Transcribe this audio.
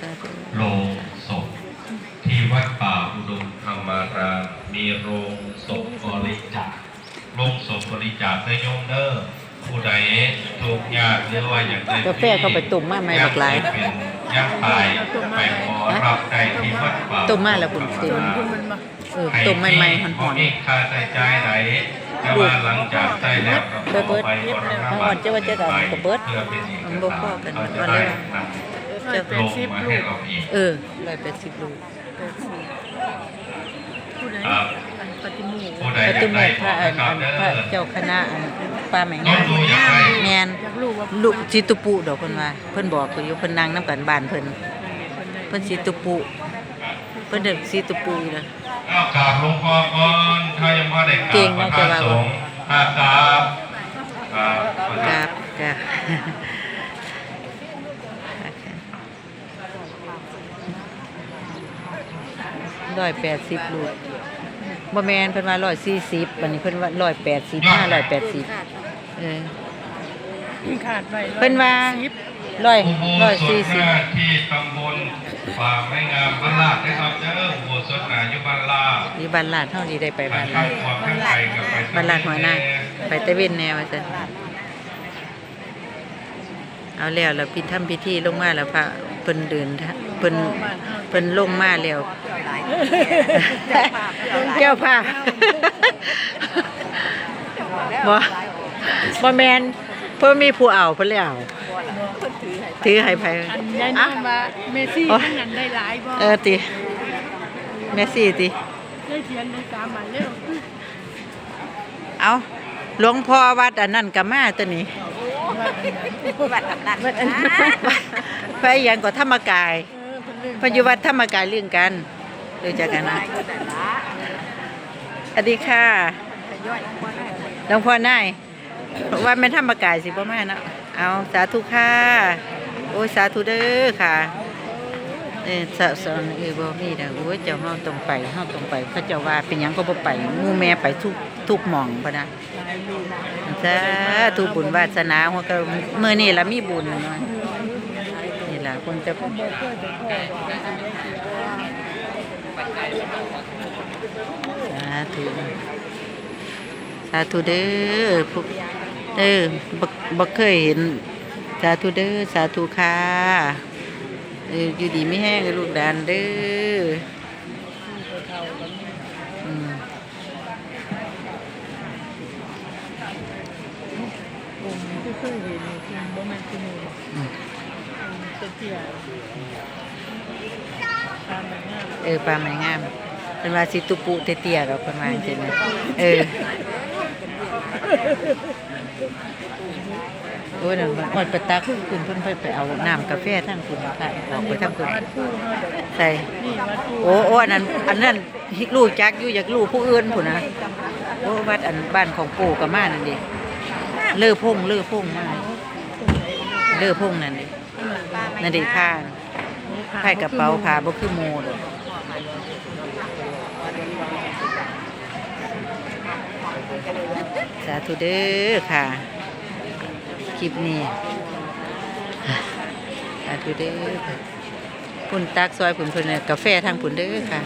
สาธุโรงศพที่วัดป่าอุดมธรรมารามมีโรงศพบริจาคโรงศพบริจาคได้โยมเด้อผู้ใดทุกข์ยากหรือว่าอยากได้กาแฟเข้าไปตุ่มมาไหมบักหลายเป็นยากไปไปขอรับได้ที่วัดป่าตุ่มมาแล้วคุณตุ่มเออตุ่มใหม่ๆหบ่อนมีค่าใช้จ่ายไหนแต่ว่าหลังจากใช้แล้วก็เบิดไปกรณเอาบัอ่อตนรเจ้าว่าจะเอากับเบิดเพื่อเป็นเอกมันบ่พอสารกันเขาจะวันได้ละนำลงมาให้เราอีกเออร้อยแปดสิบลูก ผู้ใดครับอันปฏิโมกข์ผู้ใดพระอยาตุกโมได้กบพอระกอันะนครัอับนเด้พระอ เจ้าคณะอันป้าแม่น้องงามดูอยากได้ แมนลูกสิตุปุดอกเพิ่นว่าเพิ่นบอกเพิ่นอยู่เพิ่นนั่งนํกันบ้านเพิ่นเพิ่นสิตุปุเพิ่นเด็กสิตุปุอยู่นะเอากราบหลวงพ่อก่อนถ้ายังไม่ได้กเก่ราบงพระนะธาตุจะว่าสงฆ์ถ้ากราบกราบพระกธาราตุบกราบ ร้อยแปดสิบลูกบ่แม่นเพิ่นว่าร้อยสี่สิบบัดนี้เพิ่นว่าร้อยแปดสิบห้าร้อยแปดสิบเออขาดไปเพิ่นว่าสิบร้อยอุโบร้อยสสี่ถสิบหน้าที่ตำบลป่าไม้งามบ้านลาดนะครับเด้ออุโบสถหน้าอยู่บ้านลาดนี่บ้านลาดเท่านี้ได้ไปไปบ้านข้าลาดความข้างไปกับไปบ้านลาดหัวหน้าไปตะเวนแนวว่าซั่นเอาแล้วแล้วพิธีทำพิธีลงมาแล้วพระเพิ่นเดินทางเพิ่นเพิ่นลงมาแล้ว แก้วผ้าบ่บ่แม่นเพิ่นมีผู้เอาเพิ่นเลยเอาถือให้ไผอันยายอะนามว่าเมซี่โอ๊ยทั้งนั้นได้หลายบ่เออติแม่ซี่ติได้เทียนได้สามอันเร็วเอาหลวงพ่อวัดอันนั้นก็มาตัวนี้วัดนั้นวัดอันนั้นไปอหยังก็ธรรมกายเออเพิ่นเรื่องเพนอยุวัดธรรมกายเรื่องกัน รู้จักกันนะสวัสดีค่ะหลวงพ่อนายว่าแม่นธรรมกายสิบ่อแม่นะเอาสาธุค่ะ โอ้ยสาธุเด้อค่ะเออสะสอนเออบ่มีดอกโอ้ยเจ้าเฮาต้องไปเฮาต้องไปเขาเจ้าว่าเป็นหยังก็บ่ไปหมู่แม่ไปทุกทุกหม่องพะนะสาธุบุญวาสนาหัวก็มื้อนี้ล่ะมีบุญนะนี่ล่ะคนจะ สา ธุสาธุเด้อพวกเด้อบ่บ่เคยเห็นสาธุเด้อสาธุค่ะเอออยู่ดีไม่แห้งลูกดานเด้ออืมองค์ที่เคยเห็นนี่คือบ่แม่นคือหมู่อืมตะเกียบตามแบบนี้เออปลาไม้งาม เป็นว่าสิตุปุเตี้ยๆดอกเพิ่นว่าจังซี่นะเออโอ้ยนั่นมันอดไปตักคุณเพิ่นไปไปเอาน้ำกาแฟทั้งคุณค่ะออกไปทั้งคุณใส่โอ้โอ้อันนั้นอันนั้นลูกจักอยู่อยากลูกผู้อื่นพุ่นะโอ้วัดอันบ้านของปู่กับมานั่นดิเลือพงเลือพงมาเลือพงนั่นดินั่นดิผ้าผ้ากระเป๋าผ้าบ่คือโมดอก สาธุเด้อค่ะ คลิปนี้สาธุเด้อค่ะพุ่นตักซอยผุนเพิ่นน่ะกาแฟทางผุนเด้อค่ะ